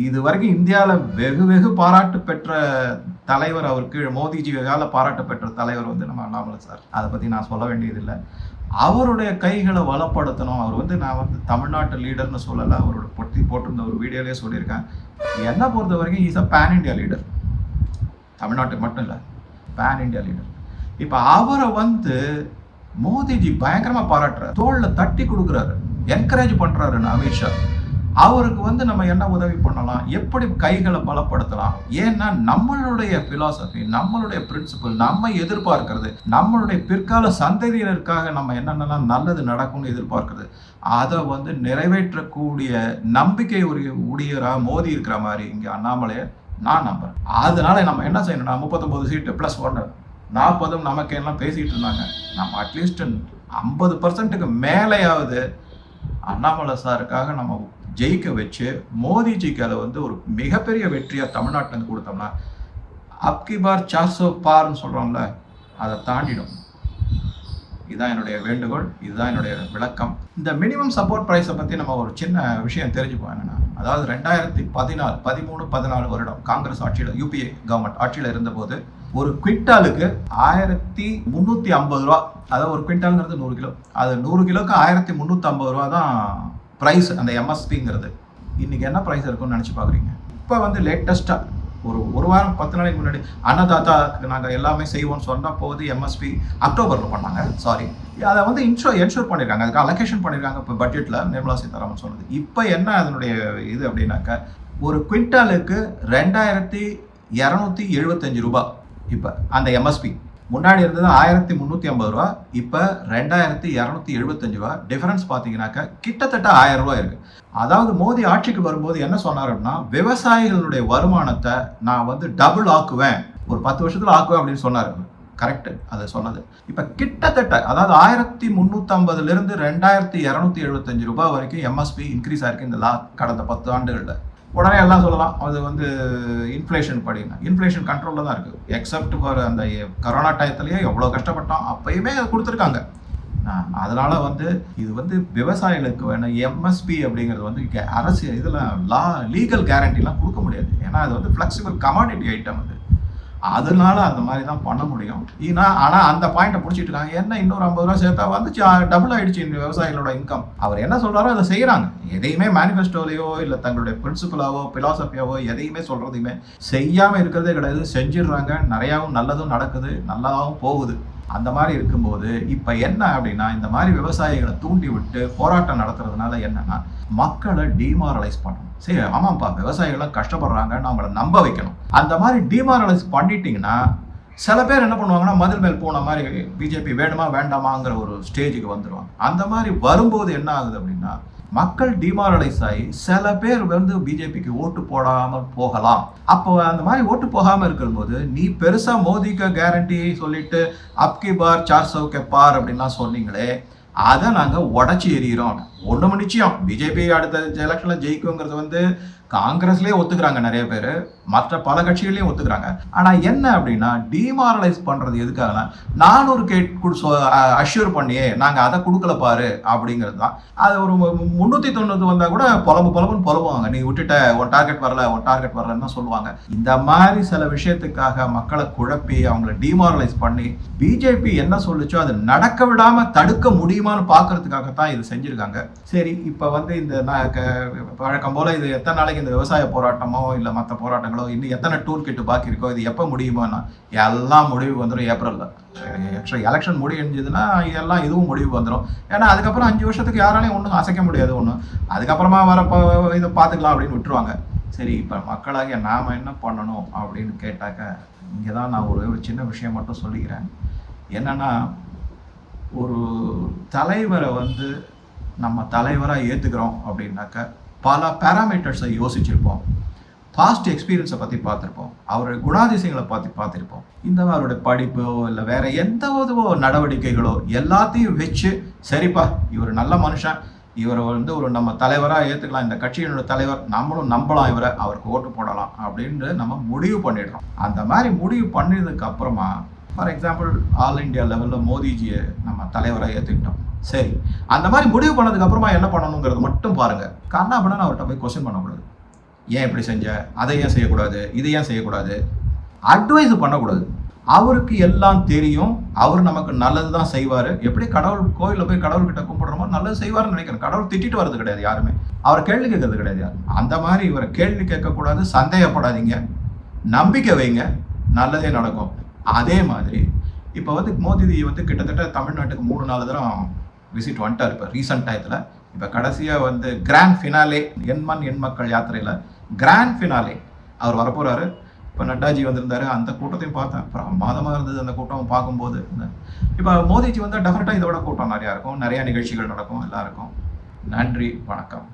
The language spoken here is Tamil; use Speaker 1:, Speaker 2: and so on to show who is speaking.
Speaker 1: இது வரைக்கும் இந்தியாவில் வெகு வெகு பாராட்டு பெற்ற தலைவர் அவருக்கு மோதிஜி வெகால பாராட்டு பெற்ற தலைவர் வந்து நம்ம அண்ணாமலை சார். அதை பற்றி நான் சொல்ல வேண்டியதில்லை. அவருடைய கைகளை வளப்படுத்தணும். அவர் வந்து நான் வந்து தமிழ்நாட்டு லீடர்னு சொல்லலை. அவரோட பொட்டி போட்டிருந்த ஒரு வீடியோலேயே சொல்லியிருக்கேன். என்னை பொறுத்த வரைக்கும் is a pan India leader தமிழ்நாட்டுக்கு மட்டும் இல்லை பேன் இண்டியா லீடர் இப்போ அவரை வந்து மோதிஜி பயங்கரமாக பாராட்டுறாரு. தோளில் தட்டி கொடுக்குறாரு. என்கரேஜ் பண்ணுறாரு அமித்ஷா அவருக்கு வந்து நம்ம என்ன உதவி பண்ணலாம்? எப்படி கைகளை பலப்படுத்தலாம்? ஏன்னா நம்மளுடைய பிலாசபி நம்மளுடைய பிரின்சிபல் நம்ம எதிர்பார்க்கிறது நம்மளுடைய பிற்கால சந்ததியினருக்காக நம்ம என்னென்னலாம் நல்லது நடக்கும்னு எதிர்பார்க்கிறது அதை வந்து நிறைவேற்றக்கூடிய நம்பிக்கை உரிய உடையராக மோதி இருக்கிற மாதிரி இங்கே அண்ணாமலையை நான் நம்புறேன். அதனால நம்ம என்ன செய்யணும்னா முப்பத்தொம்பது சீட்டு ப்ளஸ் ஒன்று நாற்பதும் நமக்கு எல்லாம் பேசிகிட்டு இருந்தாங்க. நம்ம அட்லீஸ்ட் ஐம்பது பர்சன்ட்டுக்கு மேலேயாவது அண்ணாமலை சாருக்காக நம்ம ஜெயிக்க வச்சு மோடிஜிக்கு அதை வந்து ஒரு மிகப்பெரிய வெற்றியாக தமிழ்நாட்டிலேருந்து கொடுத்தோம்னா அப்கி பார் சாசோ பார்னு சொல்கிறோம்ல அதை தாண்டிடும். இதுதான் என்னுடைய வேண்டுகோள் இதுதான் என்னுடைய விளக்கம். இந்த மினிமம் சப்போர்ட் ப்ரைஸை பற்றி நம்ம ஒரு சின்ன விஷயம் தெரிஞ்சுப்போம் என்னென்னா அதாவது ரெண்டாயிரத்தி பதினாலு பதிமூணு பதினாலு வருடம் காங்கிரஸ் ஆட்சியில் யூபிஏ கவர்மெண்ட் ஆட்சியில் இருந்தபோது ஒரு குவிண்டாலுக்கு ஆயிரத்தி முந்நூற்றி ஐம்பது ரூபா அதாவது ஒரு குவிண்டாலுங்கிறது நூறு கிலோ அது நூறு கிலோக்கு ஆயிரத்தி முந்நூற்றி ஐம்பது ரூபா தான் ப்ரைஸ் அந்த எம்எஸ்பிங்கிறது இன்றைக்கி என்ன ப்ரைஸ் இருக்குன்னு நினச்சி பார்க்குறீங்க? இப்போ வந்து லேட்டஸ்ட்டாக ஒரு ஒரு வாரம் பத்து நாளைக்கு முன்னாடி அன்னதாத்தாக்கு நாங்கள் எல்லாமே செய்வோம்னு சொன்னால் போது எம்எஸ்பி அக்டோபரில் பண்ணாங்க. சாரி அதை வந்து இன்ஷோ என்ஷூர் பண்ணியிருக்காங்க அதுக்கு அலோகேஷன் பண்ணியிருக்காங்க இப்போ பட்ஜெட்டில் நிர்மலா சீதாராமன் சொன்னது. இப்போ என்ன அதனுடைய இது அப்படின்னாக்கா ஒரு குவிண்டாலுக்கு ரெண்டாயிரத்தி இரநூத்தி எழுபத்தஞ்சு ரூபாய். இப்போ அந்த எம்எஸ்பி முன்னாடி இருந்தது ஆயிரத்தி முந்நூற்றி ஐம்பது ரூபா இப்போ ரெண்டாயிரத்தி இரநூத்தி எழுபத்தஞ்சு ரூபா. டிஃபரன்ஸ் பார்த்தீங்கன்னாக்கா கிட்டத்தட்ட ஆயிரம் ரூபா இருக்கு. அதாவது மோடி ஆட்சிக்கு வரும்போது என்ன சொன்னார் அப்படின்னா விவசாயிகளுடைய வருமானத்தை நான் வந்து டபுள் ஆக்குவேன். ஒரு பத்து வருஷத்தில் ஆக்குவேன் அப்படின்னு சொன்னார். கரெக்டு அதை சொன்னது. இப்போ கிட்டத்தட்ட அதாவது ஆயிரத்தி முந்நூற்றம்பதுலேருந்து ரெண்டாயிரத்தி இரநூத்தி எழுபத்தஞ்சு ரூபாய் வரைக்கும் எம்எஸ்பி இன்க்ரீஸ் ஆயிருக்கு இந்த லா கடந்த பத்து ஆண்டுகளில். உடனே எல்லாம் சொல்லலாம். அது வந்து இன்ஃப்ளேஷன் படினா இன்ஃப்ளேஷன் கண்ட்ரோலில் தான் இருக்குது எக்ஸப்ட் ஃபார் அந்த கரோனா டயத்துலேயே எவ்வளோ கஷ்டப்பட்டோம் அப்பயுமே கொடுத்துருக்காங்க. அதனால வந்து இது வந்து விவசாயிகளுக்கு வேணும் எம்எஸ்பி அப்படிங்கிறது வந்து அரசு இதில் லா லீகல் கேரண்டிலாம் கொடுக்க முடியாது. ஏன்னா அது வந்து ஃப்ளெக்சிபிள் கமாடிட்டி ஐட்டம் அது. அதனால அந்த மாதிரி தான் பண்ண முடியும். ஏன்னா ஆனால் அந்த பாயிண்ட்டை பிடிச்சிட்டு இருக்காங்க. என்ன இன்னொரு ஐம்பது ரூபா சேர்த்தா வந்துச்சு டபுள் ஆயிடுச்சு இந்த விவசாயிகளோட இன்கம் அவர் என்ன சொல்கிறாரோ அதை செய்கிறாங்க எதையுமே மேனிஃபெஸ்டோலையோ இல்லை தங்களுடைய பிரின்சிபலாவோ பிலாசபியாவோ எதையுமே சொல்கிறதையுமே செய்யாமல் இருக்கிறதே கிடையாது. செஞ்சிடுறாங்க. நிறையாவும் நல்லதும் நடக்குது. நல்லாவும் போகுது. அந்த மாதிரி இருக்கும்போது இப்போ என்ன அப்படின்னா இந்த மாதிரி விவசாயிகளை தூண்டி விட்டு போராட்டம் நடத்துறதுனால என்னன்னா மக்களை டிமாரலைஸ் பண்ணணும். சரி ஆமாம்ப்பா விவசாயிகள்லாம் கஷ்டப்படுறாங்க அவங்கள நம்ப வைக்கணும். அந்த மாதிரி டிமாரலைஸ் பண்ணிட்டீங்கன்னா சில பேர் என்ன பண்ணுவாங்கன்னா மதில் மேல் போன மாதிரி பிஜேபி வேணுமா வேண்டாமாங்கிற ஒரு ஸ்டேஜுக்கு வந்துடுவாங்க அந்த மாதிரி வரும்போது என்ன ஆகுது அப்படின்னா மக்கள் டிமாரலைஸ் ஆகி சில பேர் வந்து பிஜேபிக்கு ஓட்டு போடாமல் போகலாம். அப்போ அந்த மாதிரி ஓட்டு போகாமல் இருக்கும்போது நீ பெருசாக மோதிக்கு கேரண்டி சொல்லிட்டு அப்கி பார் சார் சவுக்கே பார் அப்படின்லாம் சொன்னீங்களே அதை நாங்கள் உடச்சி எறிகிறோம். ஒன்று நிச்சயம். பிஜேபி அடுத்த எலெக்ஷனில் ஜெயிக்குங்கிறது வந்து காங்கிரஸ்லேயே ஒத்துக்கிறாங்க நிறைய பேர். மற்ற பல கட்சிகளையும் ஒத்துக்கிறாங்க. ஆனால் என்ன அப்படின்னா டிமாரலைஸ் பண்ணுறது எதுக்காகனா நானூறு கேட் அஷ்யூர் பண்ணியே நாங்கள் அதை கொடுக்கல பாரு அப்படிங்கிறது தான். அது ஒரு முந்நூற்றி தொண்ணூறு வந்தால் கூட புலம்பு புலம்புன்னு புலம்புவாங்க. நீ விட்டுட்ட உன் டார்கெட் வரல உன் டார்கெட் வரலன்னு தான் சொல்லுவாங்க. இந்த மாதிரி சில விஷயத்துக்காக மக்களை குழப்பி அவங்கள டிமாரலைஸ் பண்ணி பிஜேபி என்ன சொல்லுச்சோ அது நடக்க விடாமல் தடுக்க முடியுமான்னு பார்க்கறதுக்காக தான் இது செஞ்சுருக்காங்க. சரி இப்போ வந்து இந்த வழக்கம் போல் இது எத்தனை நாளைக்கு இந்த விவசாய போராட்டமோ இல்லை மற்ற போராட்டங்களோ இன்னும் எத்தனை டூர் கிட்டு பாக்கி இருக்கோ இது எப்போ முடியுமோன்னா எல்லாம் முடிவு வந்துடும் ஏப்ரலில் எக்ஸ்ட்ரா எலெக்ஷன் முடிஞ்சதுன்னா எல்லாம் இதுவும் முடிவு வந்துடும் ஏன்னா அதுக்கப்புறம் அஞ்சு வருஷத்துக்கு யாராலையும் ஒன்றும் அசைக்க முடியாது ஒன்றும் அதுக்கப்புறமா வரப்போ இதை பார்த்துக்கலாம் அப்படின்னு விட்டுருவாங்க. சரி இப்போ மக்களாகிய நாம் என்ன பண்ணணும் அப்படின்னு கேட்டாக்க இங்கே தான் நான் ஒரு ஒரு சின்ன விஷயம் மட்டும் சொல்லிக்கிறேன். என்னென்னா ஒரு தலைவரை வந்து நம்ம தலைவராக ஏற்றுக்கிறோம் அப்படின்னாக்க பல பேராமீட்டர்ஸை யோசிச்சிருப்போம். பாஸ்ட் எக்ஸ்பீரியன்ஸை பற்றி பார்த்துருப்போம். அவருடைய குணாதிசயங்களை பார்த்து பார்த்துருப்போம். இந்த அவருடைய படிப்போ இல்லை வேற எந்த ஒரு நடவடிக்கைகளோ எல்லாத்தையும் வச்சு சரிப்பா இவர் நல்ல மனுஷன். இவரை வந்து ஒரு நம்ம தலைவராக ஏற்றுக்கலாம் இந்த கட்சியினோட தலைவர் நம்மளும் நம்பலாம் இவரை. அவருக்கு ஓட்டு போடலாம் அப்படின்னு நம்ம முடிவு பண்ணிடுறோம். அந்த மாதிரி முடிவு பண்ணினதுக்கு அப்புறமா ஃபார் எக்ஸாம்பிள் ஆல் இண்டியா லெவலில் மோடிஜியை நம்ம தலைவராக ஏற்றுக்கிட்டோம் சரி. அந்த மாதிரி முடிவு பண்ணதுக்கு அப்புறமா என்ன பண்ணணுங்கிறது மட்டும் பாருங்க. கண்ணா பண்ண அவர்கிட்ட போய் கொஸ்டின் பண்ணக்கூடாது ஏன் இப்படி செஞ்ச? அதை ஏன் செய்யக்கூடாது? இதை ஏன் செய்யக்கூடாது? அட்வைஸ் பண்ணக்கூடாது. அவருக்கு எல்லாம் தெரியும். அவர் நமக்கு நல்லது தான் செய்வார். எப்படி கடவுள் கோயிலில் போய் கடவுள்கிட்ட கும்பிடுறோமோ நல்லது செய்வார்னு நினைக்கிறேன். கடவுள் திட்டிட்டு வர்றது கிடையாது யாருமே. அவரை கேள்வி கேட்கறது கிடையாது யாரும். அந்த மாதிரி இவரை கேள்வி கேட்கக்கூடாது. சந்தேகப்படாதீங்க. நம்பிக்கை வைங்க. நல்லதே நடக்கும். அதே மாதிரி இப்போ வந்து மோதிஜி வந்து கிட்டத்தட்ட தமிழ்நாட்டுக்கு மூணு நாலு தரம் விசிட் வந்துட்டார் இப்போ ரீசெண்ட் டயத்தில் இப்போ கடைசியாக வந்து கிராண்ட் ஃபினாலே எண்மண் எண் மக்கள் யாத்திரையில் கிராண்ட் ஃபினாலே அவர் வரப்போகிறாரு இப்போ நட்டாஜி வந்திருந்தாரு அந்த கூட்டத்தையும் பார்த்தேன். அப்புறம் மாதமாக இருந்தது அந்த கூட்டம் பார்க்கும்போது. இப்போ மோதிஜி வந்து டெஃபினட்டாக இதோட கூட்டம் நிறையா இருக்கும். நிறையா நிகழ்ச்சிகள் நடக்கும் எல்லாம் இருக்கும். நன்றி வணக்கம்.